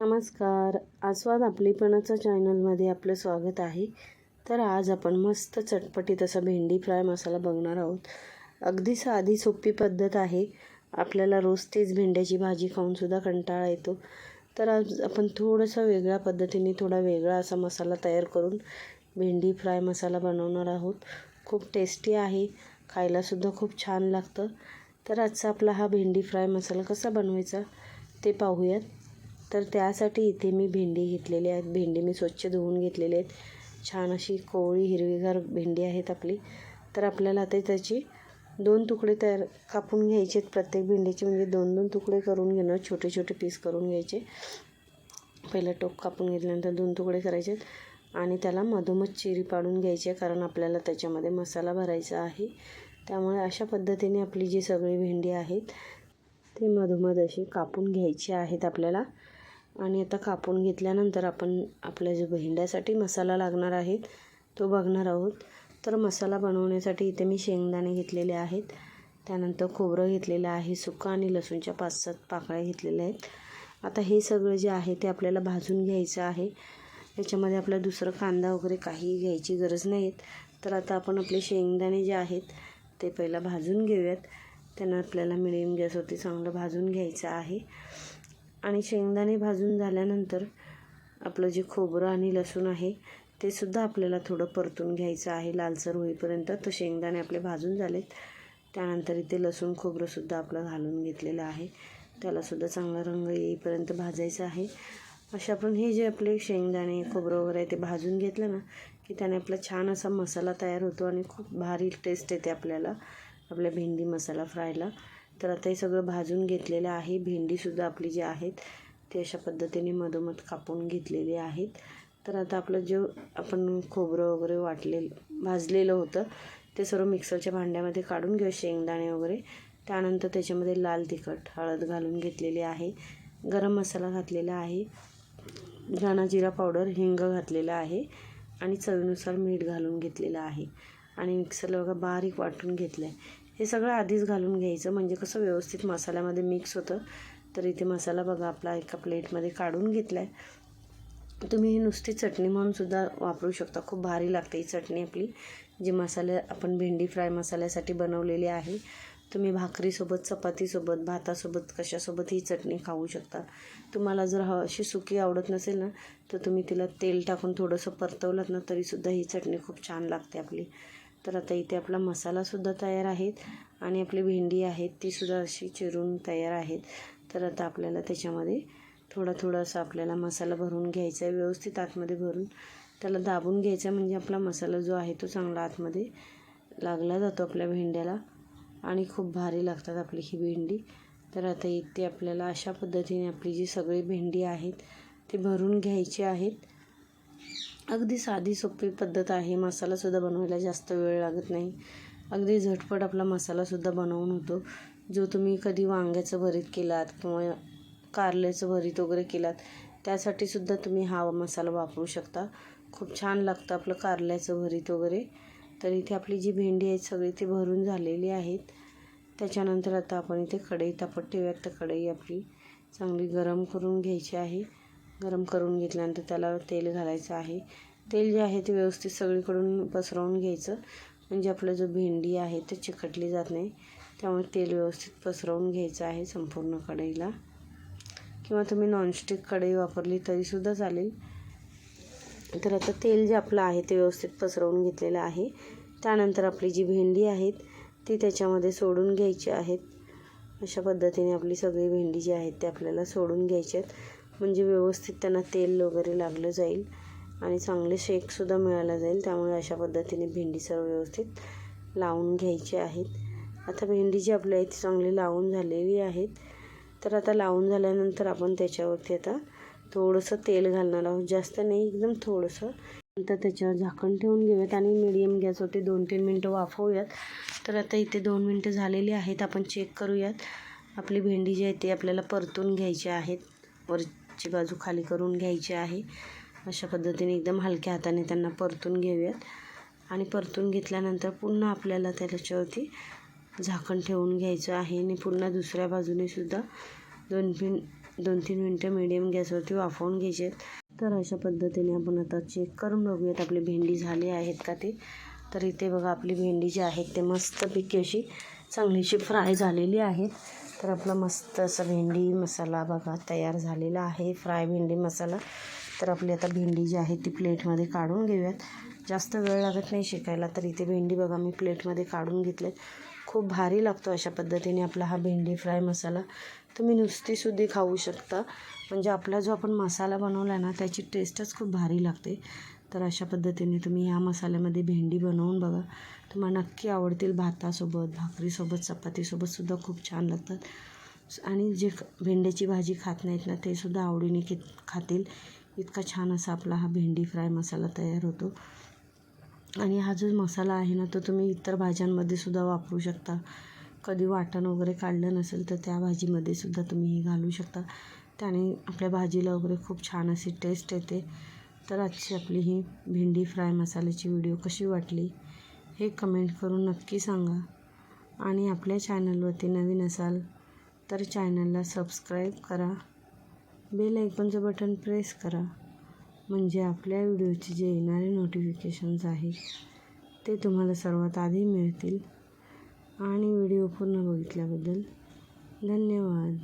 नमस्कार. आस्वाद आपलीपणाचं चॅनलमध्ये आपलं स्वागत आहे. तर आज आपण मस्त चटपटीत असा भेंडी फ्राय मसाला बघणार आहोत. अगदी साधी सोपी पद्धत आहे. आपल्याला रोज तेच भेंड्याची भाजी खाऊनसुद्धा कंटाळा येतो. तर आज आपण थोडंसं वेगळ्या पद्धतीने थोडा वेगळा असा मसाला तयार करून भेंडी फ्राय मसाला बनवणार आहोत. खूप टेस्टी आहे. खायलासुद्धा खूप छान लागतं. तर आजचा आपला हा भेंडी फ्राय मसाला कसा बनवायचा ते पाहूयात. तर त्यासाठी इथे मी भेंडी घेतलेली आहेत. भेंडी मी स्वच्छ धुवून घेतलेली आहेत. छान अशी कोवळी हिरवीगार भेंडी आहेत आपली. तर आपल्याला आता त्याची दोन तुकडे तयार कापून घ्यायचे आहेत. प्रत्येक भेंडीचे म्हणजे दोन दोन तुकडे करून घेणं छोटे छोटे पीस करून घ्यायचे. पहिलं टोप कापून घेतल्यानंतर दोन तुकडे करायचे आणि त्याला मधोमध चिरी पाडून घ्यायची आहे कारण आपल्याला त्याच्यामध्ये मसाला भरायचा आहे. त्यामुळे अशा पद्धतीने आपली जी सगळी भेंडी आहेत ती मधोमध अशी कापून घ्यायची आहेत आपल्याला. आणि आता कापून घेतल्यानंतर आपण आपल्या जे भेंड्यासाठी मसाला लागणार आहे तो बघणार आहोत. तर मसाला बनवण्यासाठी इथे मी शेंगदाणे घेतलेले आहेत. त्यानंतर खोबरं घेतलेलं आहे सुका आणि लसूणच्या पाच सात पाकळ्या घेतलेल्या आहेत. आता हे सगळं जे आहे ते आपल्याला भाजून घ्यायचं आहे. याच्यामध्ये आपला दुसरं कांदा वगैरे काही घ्यायची गरज नाही तर आता आपण आपले शेंगदाणे जे आहेत ते पहिला भाजून घेऊयात. त्यांना आपल्याला मिडियम गॅसवरती चांगलं भाजून घ्यायचं आहे. आणि शेंगदाणे भाजून झाल्यानंतर आपलं जे खोबरं आणि लसूण आहे ते सुद्धा आपल्याला थोडं परतून घ्यायचं आहे. लालसर होईपर्यंत तर शेंगदाणे आपले भाजून झालेत. त्यानंतर इथे लसूण खोबरंसुद्धा आपलं घालून घेतलेलं आहे. त्यालासुद्धा चांगला रंग येईपर्यंत भाजायचं आहे. अशा आपण हे जे आपले शेंगदाणे खोबरं वगैरे ते भाजून घेतलं ना की त्याने आपला छान असा मसाला तयार होतो आणि खूप भारी टेस्ट येते आपल्याला आपल्या भेंडी मसाला फ्रायला. तर आता हे सगळं भाजून घेतलेलं आहे. भेंडीसुद्धा आपली जी आहेत ते अशा पद्धतीने मधोमध कापून घेतलेली आहेत. तर आता आपलं जे आपण खोबरं वगैरे वाटलेलं भाजलेलं होतं ते सर्व मिक्सरच्या भांड्यामध्ये काढून घेऊ शेंगदाणे वगैरे. त्यानंतर त्याच्यामध्ये लाल तिखट हळद घालून घेतलेली आहे. गरम मसाला घातलेला आहे. धणा जिरा पावडर हिंग घातलेला आहे. आणि चवीनुसार मीठ घालून घेतलेलं आहे. आणि मिक्सरला बघा बारीक वाटून घेतलं आहे हे सगळं आधीच घालून घ्यायचं. म्हणजे कसं व्यवस्थित मसाल्यामध्ये मिक्स होतं. तर इथे मसाला बघा आपला एका प्लेटमध्ये काढून घेतला आहे तुम्ही ही नुसती चटणी म्हणून सुद्धा वापरू शकता. खूप भारी लागते ही चटणी आपली जी मसाले आपण भेंडी फ्राय मसाल्यासाठी बनवलेली आहे. तुम्ही भाकरीसोबत चपातीसोबत भातासोबत कशासोबत ही चटणी खाऊ शकता. तुम्हाला जर ह अशी सुकी आवडत नसेल ना तर तुम्ही तिला तेल टाकून थोडंसं परतवलं ना तरीसुद्धा ही चटणी खूप छान लागते आपली. तर आता इथे आपला मसालासुद्धा तयार आहेत आणि आपली भेंडी आहेत तीसुद्धा अशी चिरून तयार आहेत. तर आता आपल्याला त्याच्यामध्ये थोडा थोडासा आपल्याला मसाला भरून घ्यायचा आहे व्यवस्थित आतमध्ये भरून. त्याला दाबून घ्यायचा म्हणजे आपला मसाला जो आहे तो चांगला आतमध्ये लागला जातो आपल्या भेंड्याला आणि खूप भारी लागतात आपली ही भेंडी. तर आता इथे आपल्याला अशा पद्धतीने आपली जी सगळी भेंडी आहेत ती भरून घ्यायची आहेत. अगदी साधी सोपी पद्धत आहे. मसालासुद्धा बनवायला जास्त वेळ लागत नाही. अगदी झटपट आपला मसालासुद्धा बनवून होतो. जो तुम्ही कधी वांग्याचं भरीत केलात किंवा कारल्याचं भरीत वगैरे केलात त्यासाठीसुद्धा तुम्ही हा मसाला वापरू शकता. खूप छान लागतं आपलं कारल्याचं भरीत वगैरे. तर इथे आपली जी भेंडी आहेत सगळी ती भरून झालेली आहेत. त्याच्यानंतर आता आपण इथे कढई तापत ठेवूयात. तर कढई आपली चांगली गरम करून घ्यायची आहे. गरम करून घेतल्यानंतर त्याला तेल घालायचं आहे. तेल जे आहे ते व्यवस्थित सगळीकडून पसरवून घ्यायचं. म्हणजे आपलं जो भेंडी आहे ते चिकटली जात नाही. त्यामुळे तेल व्यवस्थित पसरवून घ्यायचं आहे संपूर्ण कढईला. किंवा तुम्ही नॉनस्टिक कढई वापरली तरीसुद्धा चालेल. तर आता तेल जे आपलं आहे ते व्यवस्थित पसरवून घेतलेलं आहे. त्यानंतर आपली जी भेंडी आहेत ती त्याच्यामध्ये सोडून घ्यायची आहेत. अशा पद्धतीने आपली सगळी भेंडी जी आहेत ते आपल्याला सोडून घ्यायची आहेत. म्हणजे व्यवस्थित त्यांना तेल वगैरे लागलं जाईल आणि चांगले शेकसुद्धा मिळाला जाईल. त्यामुळे अशा पद्धतीने भेंडी सर्व व्यवस्थित लावून घ्यायची आहेत. आता भेंडी जी आपल्या इथे चांगली लावून झालेली आहेत. तर आता लावून झाल्यानंतर आपण त्याच्यावरती आता थोडंसं तेल घालणार आहोत. जास्त नाही एकदम थोडंसं. नंतर त्याच्यावर झाकण ठेवून घेऊयात आणि मिडियम गॅसवरती दोन तीन मिनटं वाफवूयात. तर आता इथे दोन मिनटं झालेली आहेत. आपण चेक करूयात. आपली भेंडी जी आहे ती आपल्याला परतून घ्यायची आहेत वर मागची बाजू खाली करून घ्यायची आहे. अशा पद्धतीने एकदम हलक्या हाताने त्यांना परतून घेऊयात. आणि परतून घेतल्यानंतर पुन्हा आपल्याला त्याच्यावरती झाकण ठेवून घ्यायचं आहे. आणि पुन्हा दुसऱ्या बाजूने सुद्धा दोन मिन दोन तीन मिनटं मिडियम गॅसवरती वाफवून घ्यायचे तर अशा पद्धतीने आपण आता चेक करून बघूयात आपली भेंडी झाली आहेत का ते. तर इथे बघा आपली भेंडी जी आहेत ते मस्तपैकी अशी चांगलीशी फ्राय झालेली आहेत. तर आपला मस्त असं भेंडी मसाला बघा तयार झालेला आहे. फ्राय भेंडी मसाला. तर आपली आता भेंडी जी आहे ती प्लेटमध्ये काढून घेऊयात. जास्त वेळ लागत नाही शिकायला तर इथे भेंडी बघा मी प्लेटमध्ये काढून घेतले खूप भारी लागतो अशा पद्धतीने आपला हा भेंडी फ्राय मसाला. तुम्ही नुसतीसुद्धा खाऊ शकता. म्हणजे आपला जो आपण मसाला बनवला ना त्याची टेस्टच खूप भारी लागते. तर अशा पद्धतीने तुम्ही ह्या मसाल्यामध्ये भेंडी बनवून बघा. तुम्हाला नक्की आवडतील भातासोबत भाकरीसोबत चपातीसोबतसुद्धा खूप छान लागतात. आणि जे भेंड्याची भाजी खात नाहीत ना ते सुद्धा आवडीने खित खातील. इतका छान असा आपला हा भेंडी फ्राय मसाला तयार होतो. आणि हा जो मसाला आहे ना तो तुम्ही इतर भाज्यांमध्ये सुद्धा वापरू शकता. कधी वाटण वगैरे काढलं नसेल तर त्या भाजीमध्ये सुद्धा तुम्ही हे घालू शकता. त्याने आपल्या भाजीला वगैरे खूप छान अशी टेस्ट येते. तर आजची आपली ही भेंडी फ्राय मसाल्याची व्हिडिओ कशी वाटली हे कमेंट करून नक्की सांगा. आणि आपल्या चॅनलवरती नवीन असाल तर चॅनलला सबस्क्राईब करा. बेल ऐकॉनचं बटन प्रेस करा. म्हणजे आपल्या व्हिडिओचे जे येणारे नोटिफिकेशन्स आहेत ते तुम्हाला सर्वात आधी मिळतील. आणि व्हिडिओ पूर्ण बघितल्याबद्दल धन्यवाद.